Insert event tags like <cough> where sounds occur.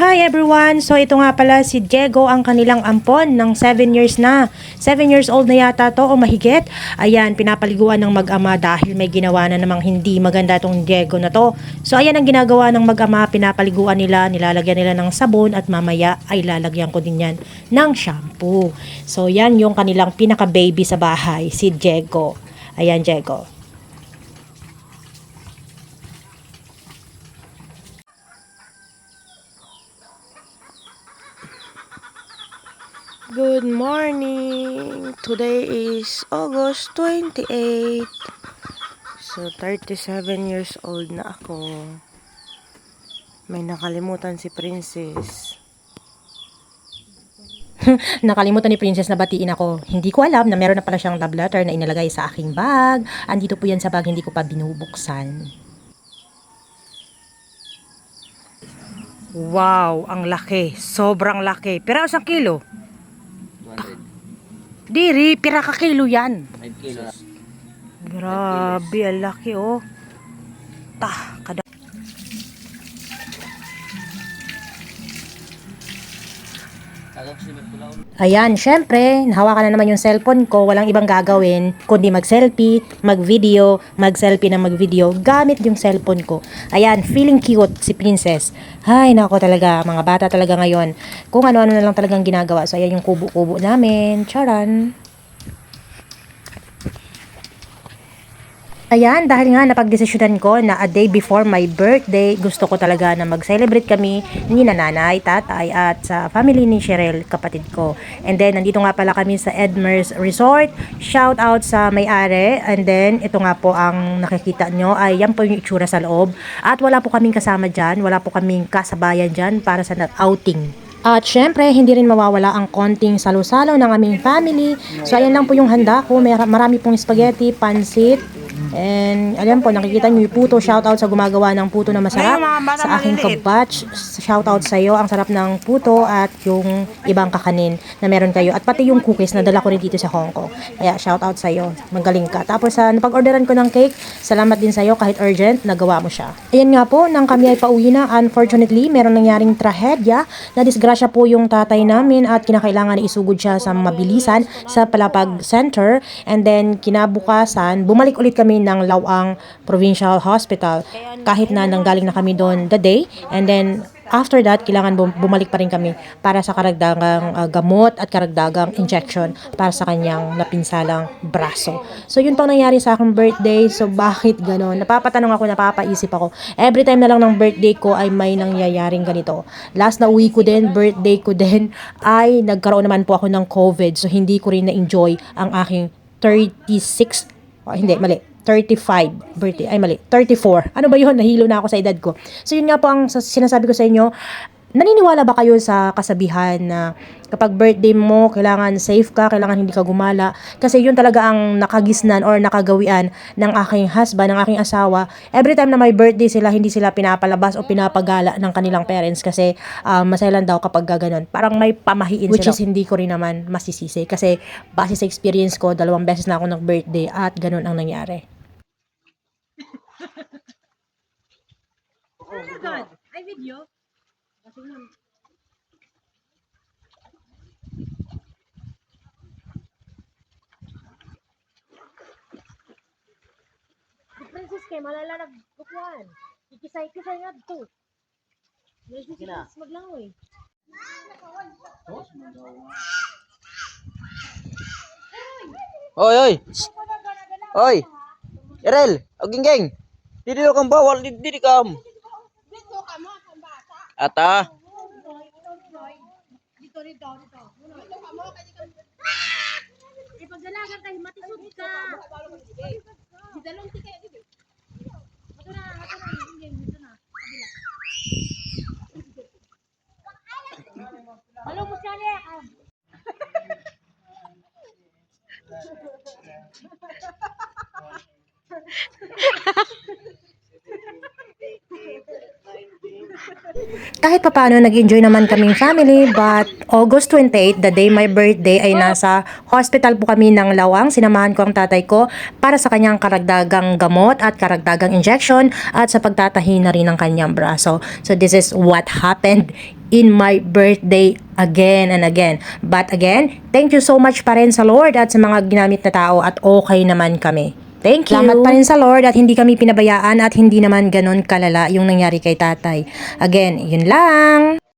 Hi everyone! So ito nga pala si Diego ang kanilang ampon ng 7 years na. 7 years old na yata to o mahigit. Ayan, pinapaliguan ng mag-ama dahil may ginawa na namang hindi maganda tong Diego na to. So ayan ang ginagawa ng mag-ama, pinapaliguan nila, nilalagyan nila ng sabon at mamaya ay lalagyan ko din yan ng shampoo. So yan yung kanilang pinaka-baby sa bahay, si Diego. Ayan Diego. Good morning! Today is August 28. So, 37 years old na ako. May nakalimutan si Princess. <laughs> nakalimutan ni Princess na batiin ako. Hindi ko alam na meron na pala siyang love letter na inalagay sa aking bag. Andito po yan sa bag, hindi ko pa binubuksan. Wow, ang laki. Sobrang laki. Pero isang kilo? 200. Diri, pira ka kilo yan. 5 kilos. Grabe, ang laki oh. Tah, Ayan, syempre, nahawakan na naman yung cellphone ko, walang ibang gagawin, kundi mag-selfie, mag-video, mag-selfie na mag-video, gamit yung cellphone ko. Ayan, feeling cute si Princess. Ay, nako talaga, mga bata talaga ngayon. Kung ano-ano na lang talagang ginagawa. So, ayan yung kubo-kubo namin. Charan. Ayan, dahil nga napagdesisyonan ko na a day before my birthday, gusto ko talaga na mag-celebrate kami ni nanay, tatay, at sa family ni Cheryl, kapatid ko. And then, nandito nga pala kami sa Edmers Resort. Shout out sa may-ari. And then, ito nga po ang nakikita nyo ay yan po yung itsura sa loob. At wala po kaming kasama dyan, wala po kaming kasabayan dyan para sa outing. At syempre, hindi rin mawawala ang konting salo-salo ng aming family. So, ayan lang po yung handa ko. May marami pong spaghetti, pansit, And alam po, nakikita niyo yung puto. Shoutout sa gumagawa ng puto na masarap. Sa aking kabatch, shoutout sa iyo. Ang sarap ng puto at yung ibang kakanin na meron kayo. At pati yung cookies na dala ko rin dito sa Hong Kong. Kaya shoutout sa iyo. Magaling ka. Tapos sa napag-orderan ko ng cake, salamat din sa iyo kahit urgent, nagawa mo siya. Ayan nga po, nang kami ay pauwi na, unfortunately, meron nangyaring trahedya na disgrasya po yung tatay namin at kinakailangan na isugod siya sa mabilisan sa Palapag Center. And then, kinabukasan, bumalik ulit kami ng Lawang Provincial Hospital kahit na nanggaling na kami doon the day. And then, after that, kailangan bum- bumalik pa rin kami para sa karagdagang uh, gamot at karagdagang injection para sa kanyang napinsalang braso. So, yun pang nangyari sa aking birthday. So, bakit ganon? Napapatanong ako, napapaisip ako. Every time na lang ng birthday ko ay may nangyayaring ganito. Last na uwi ko din, birthday ko din, ay nagkaroon naman po ako ng COVID. So, hindi ko rin na-enjoy ang aking 36, oh, hindi, mali, 35 birthday, ay mali, 34. Ano ba yun? Nahilo na ako sa edad ko. So yun nga po ang sinasabi ko sa inyo, naniniwala ba kayo sa kasabihan na kapag birthday mo, kailangan safe ka, kailangan hindi ka gumala? Kasi yun talaga ang nakagisnan or nakagawian ng aking husband, ng aking asawa. Every time na may birthday sila, hindi sila pinapalabas o pinapagala ng kanilang parents kasi um, masaya lang daw kapag gaganon. Parang may pamahiin Which sila. is hindi ko rin naman masisisi. Kasi base sa experience ko, dalawang beses na ako nag-birthday at ganun ang nangyari. Ay, video? Princess kay malala nagbukuan. Ikisay-kisay nga to. Kina. maglangoy. Oy, oy. Oy. Erel, aging geng. Didi lo kang bawal, didi didi kam. Ata. Ipagdalagan <laughs> tayo, matisod ka. Di dalong tikay, di ba? Ito na, ito na, ito na. Halo mo siya niya. Kahit papaano nag-enjoy naman kaming family but August 28, the day my birthday ay nasa hospital po kami ng Lawang. Sinamahan ko ang tatay ko para sa kanyang karagdagang gamot at karagdagang injection at sa pagtatahi na rin ng kanyang braso. So this is what happened in my birthday again and again. But again, thank you so much pa rin sa Lord at sa mga ginamit na tao at okay naman kami. Thank you. Salamat pa rin sa Lord at hindi kami pinabayaan at hindi naman ganon kalala yung nangyari kay tatay. Again, yun lang.